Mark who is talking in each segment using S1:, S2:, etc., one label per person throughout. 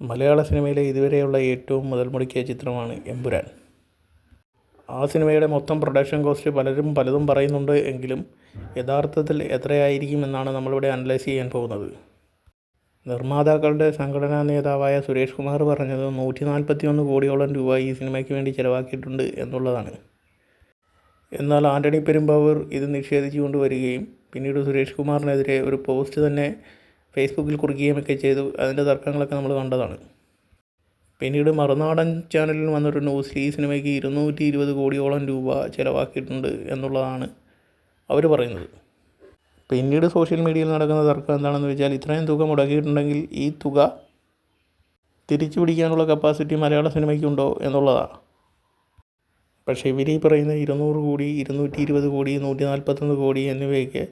S1: മലയാള സിനിമയിലെ ഇതുവരെയുള്ള ഏറ്റവും മുതൽ മുടക്കിയ ചിത്രമാണ് എമ്പുരാൻ. ആ സിനിമയുടെ മൊത്തം പ്രൊഡക്ഷൻ കോസ്റ്റ് പലരും പലതും പറയുന്നുണ്ട് എങ്കിലും യഥാർത്ഥത്തിൽ എത്രയായിരിക്കും എന്നാണ് നമ്മളിവിടെ അനലൈസ് ചെയ്യാൻ പോകുന്നത്. നിർമ്മാതാക്കളുടെ സംഘടനാ നേതാവായ സുരേഷ് കുമാർ പറഞ്ഞത് നൂറ്റി നാൽപ്പത്തി ഒന്ന് കോടിയോളം രൂപ ഈ സിനിമയ്ക്ക് വേണ്ടി ചിലവാക്കിയിട്ടുണ്ട് എന്നുള്ളതാണ്. എന്നാൽ ആന്റണി പെരുമ്പാവൂർ ഇത് നിഷേധിച്ചുകൊണ്ട് വരികയും പിന്നീട് സുരേഷ് കുമാറിനെതിരെ ഒരു പോസ്റ്റ് തന്നെ ഫേസ്ബുക്കിൽ കുറിക്കുകയും ഒക്കെ ചെയ്തു. അതിന്റെ തർക്കങ്ങളൊക്കെ നമ്മൾ കണ്ടതാണ്. പിന്നീട് മറുനാടൻ ചാനലിൽ വന്നൊരു ന്യൂസ് ഈ സിനിമയ്ക്ക് ഇരുന്നൂറ്റി ഇരുപത് കോടിയോളം രൂപ ചിലവാക്കിയിട്ടുണ്ട് എന്നുള്ളതാണ് അവർ പറയുന്നത്. പിന്നീട് സോഷ്യൽ മീഡിയയിൽ നടക്കുന്ന തർക്കം എന്താണെന്ന് വെച്ചാൽ ഇത്രയും തുക മുടക്കിയിട്ടുണ്ടെങ്കിൽ ഈ തുക തിരിച്ചു പിടിക്കാനുള്ള കപ്പാസിറ്റി മലയാള സിനിമയ്ക്കുണ്ടോ എന്നുള്ളതാണ്. പക്ഷേ ഇവർ ഈ പറയുന്ന ഇരുന്നൂറ് കോടി ഇരുന്നൂറ്റി ഇരുപത് കോടി നൂറ്റി നാൽപ്പത്തൊന്ന് കോടി എന്നിവയൊക്കെ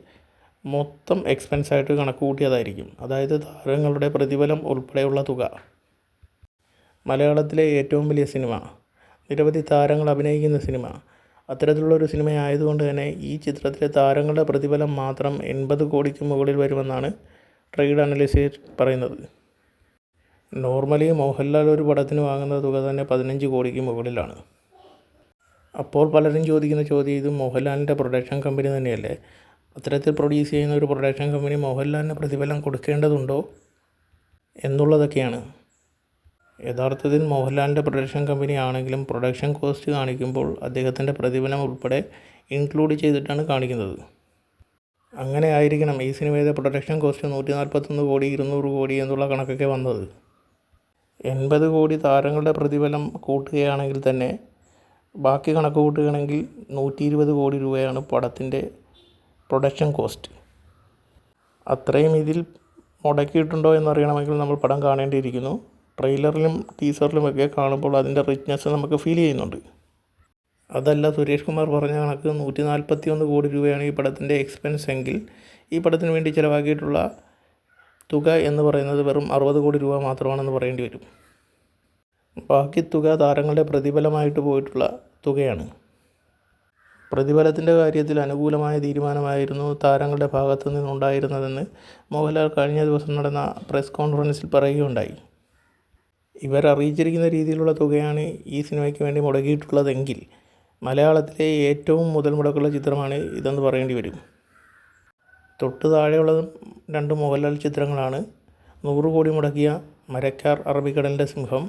S1: മൊത്തം എക്സ്പെൻസ് ആയിട്ട് കണക്ക് കൂട്ടിയതായിരിക്കും അതായത് താരങ്ങളുടെ പ്രതിഫലം ഉൾപ്പെടെയുള്ള തുക. മലയാളത്തിലെ ഏറ്റവും വലിയ സിനിമ. നിരവധി താരങ്ങൾ അഭിനയിക്കുന്ന സിനിമ. അത്തരത്തിലുള്ളൊരു സിനിമ ആയതുകൊണ്ട് തന്നെ ഈ ചിത്രത്തിലെ താരങ്ങളുടെ പ്രതിഫലം മാത്രം എൺപത് കോടിക്ക് മുകളിൽ വരുമെന്നാണ് ട്രേഡ് അനലിസ്റ്റ് പറയുന്നത്. നോർമലി മോഹൻലാൽ ഒരു പടത്തിന് വാങ്ങുന്ന തുക തന്നെ പതിനഞ്ച് കോടിക്ക് മുകളിലാണ്. അപ്പോൾ പലരും ചോദിക്കുന്ന ചോദ്യം ഇത് മോഹൻലാലിന്റെ പ്രൊഡക്ഷൻ കമ്പനി തന്നെയല്ലേ? അത്തരത്തിൽ പ്രൊഡ്യൂസ് ചെയ്യുന്ന ഒരു പ്രൊഡക്ഷൻ കമ്പനി മോഹൻലാലിന് പ്രതിഫലം കൊടുക്കേണ്ടതുണ്ടോ എന്നുള്ളതൊക്കെയാണ്. യഥാർത്ഥത്തിൽ മോഹൻലാലിന്റെ പ്രൊഡക്ഷൻ കമ്പനി ആണെങ്കിലും പ്രൊഡക്ഷൻ കോസ്റ്റ് കാണിക്കുമ്പോൾ അദ്ദേഹത്തിന്റെ പ്രതിഫലം ഉൾപ്പെടെ ഇൻക്ലൂഡ് ചെയ്തിട്ടാണ് കാണിക്കുന്നത്. അങ്ങനെ ആയിരിക്കണം ഈ സിനിമയുടെ പ്രൊഡക്ഷൻ കോസ്റ്റ് നൂറ്റി നാൽപ്പത്തൊന്ന് കോടി ഇരുന്നൂറ് കോടി എന്നുള്ള കണക്കൊക്കെ വന്നത്. എൺപത് കോടി താരങ്ങളുടെ പ്രതിഫലം കൂട്ടുകയാണെങ്കിൽ തന്നെ ബാക്കി കണക്ക് കൂട്ടുകയാണെങ്കിൽ നൂറ്റി ഇരുപത് കോടി രൂപയാണ് പടത്തിന്റെ പ്രൊഡക്ഷൻ കോസ്റ്റ്. അത്രയും ഇതിൽ മുടക്കിയിട്ടുണ്ടോ എന്നറിയണമെങ്കിൽ നമ്മൾ പടം കാണേണ്ടിയിരിക്കുന്നു. ട്രെയിലറിലും ടീസറിലുമൊക്കെ കാണുമ്പോൾ അതിന്റെ റിച്ച്നെസ് നമുക്ക് ഫീൽ ചെയ്യുന്നുണ്ട്. അതല്ല സുരേഷ് കുമാർ പറഞ്ഞ കണക്ക് നൂറ്റി നാൽപ്പത്തി ഒന്ന് കോടി രൂപയാണ് ഈ പടത്തിന്റെ എക്സ്പെൻസ് എങ്കിൽ ഈ പടത്തിന് വേണ്ടി ചിലവാക്കിയിട്ടുള്ള തുക എന്ന് പറയുന്നത് വെറും അറുപത് കോടി രൂപ മാത്രമാണെന്ന് പറയേണ്ടി വരും. ബാക്കി തുക താരങ്ങളുടെ പ്രതിഫലമായിട്ട് പോയിട്ടുള്ള തുകയാണ്. പ്രതിഫലത്തിന്റെ കാര്യത്തിൽ അനുകൂലമായ തീരുമാനമായിരുന്നു താരങ്ങളുടെ ഭാഗത്തു നിന്നുണ്ടായിരുന്നതെന്ന് മോഹൻലാൽ കഴിഞ്ഞ ദിവസം നടന്ന പ്രസ് കോൺഫറൻസിൽ പറയുകയുണ്ടായി. ഇവർ അറിയിച്ചിരിക്കുന്ന രീതിയിലുള്ള തുകയാണ് ഈ സിനിമയ്ക്ക് വേണ്ടി മുടക്കിയിട്ടുള്ളതെങ്കിൽ മലയാളത്തിലെ ഏറ്റവും മുതൽ മുടക്കുള്ള ചിത്രമാണ് ഇതെന്ന് പറയേണ്ടി വരും. തൊട്ട് താഴെയുള്ള രണ്ട് മോഹൻലാൽ ചിത്രങ്ങളാണ് നൂറ് കോടി മുടക്കിയ മരക്കാർ അറബിക്കടലിന്റെ സിംഹം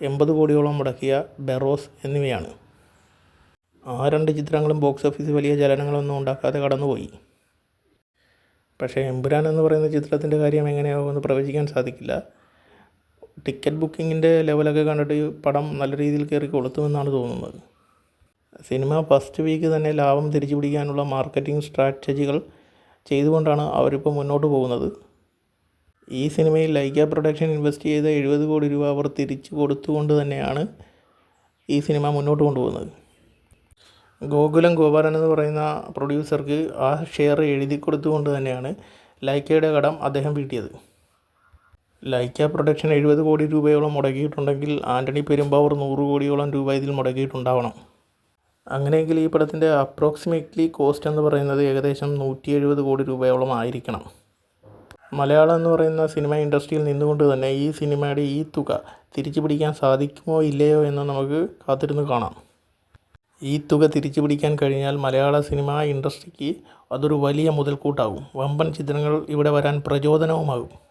S1: എൺപത് കോടിയോളം മുടക്കിയ ബെറോസ് എന്നിവയാണ്. ആ രണ്ട് ചിത്രങ്ങളും ബോക്സ് ഓഫീസിൽ വലിയ ചലനങ്ങളൊന്നും ഉണ്ടാക്കാതെ കടന്നുപോയി. പക്ഷേ എമ്പുരാൻ എന്ന് പറയുന്ന ചിത്രത്തിന്റെ കാര്യം എങ്ങനെയാകുമെന്ന് പ്രവചിക്കാൻ സാധിക്കില്ല. ടിക്കറ്റ് ബുക്കിങ്ങിന്റെ ലെവലൊക്കെ കണ്ടിട്ട് പടം നല്ല രീതിയിൽ കയറി കൊളുത്തുമെന്നാണ് തോന്നുന്നത്. സിനിമ ഫസ്റ്റ് വീക്ക് തന്നെ ലാഭം തിരിച്ചു പിടിക്കാനുള്ള മാർക്കറ്റിംഗ് സ്ട്രാറ്റജികൾ ചെയ്തുകൊണ്ടാണ് അവരിപ്പോൾ മുന്നോട്ട് പോകുന്നത്. ഈ സിനിമയിൽ ലൈക്ക പ്രൊഡക്ഷൻ ഇൻവെസ്റ്റ് ചെയ്ത എഴുപത് കോടി രൂപ അവർ തിരിച്ചു കൊടുത്തുകൊണ്ട് തന്നെയാണ് ഈ സിനിമ മുന്നോട്ട് കൊണ്ടുപോകുന്നത്. ഗോകുലം ഗോപാലൻ എന്ന് പറയുന്ന പ്രൊഡ്യൂസർക്ക് ആ ഷെയർ എഴുതി കൊടുത്തുകൊണ്ട് തന്നെയാണ് ലൈക്കയുടെ കടം അദ്ദേഹം വീട്ടിയത്. ലൈക്ക പ്രൊഡക്ഷൻ എഴുപത് കോടി രൂപയോളം മുടക്കിയിട്ടുണ്ടെങ്കിൽ ആന്റണി പെരുമ്പാവൂർ നൂറ് കോടിയോളം രൂപ ഇതിൽ മുടക്കിയിട്ടുണ്ടാവണം. അങ്ങനെയെങ്കിൽ ഈ പടത്തിന്റെ അപ്രോക്സിമേറ്റ്ലി കോസ്റ്റ് എന്ന് പറയുന്നത് ഏകദേശം നൂറ്റി എഴുപത് കോടി രൂപയോളം ആയിരിക്കണം. മലയാളം എന്ന് പറയുന്ന സിനിമ ഇൻഡസ്ട്രിയിൽ നിന്നുകൊണ്ട് തന്നെ ഈ സിനിമയുടെ ഈ തുക തിരിച്ചു പിടിക്കാൻ സാധിക്കുമോ ഇല്ലയോ എന്ന് നമുക്ക് കാത്തിരുന്ന് കാണാം. ഈ തുക തിരിച്ചു പിടിക്കാൻ കഴിഞ്ഞാൽ മലയാള സിനിമാ ഇൻഡസ്ട്രിക്ക് അതൊരു വലിയ മുതൽക്കൂട്ടാകും. വമ്പൻ ചിത്രങ്ങൾ ഇവിടെ വരാൻ പ്രചോദനവുമാകും.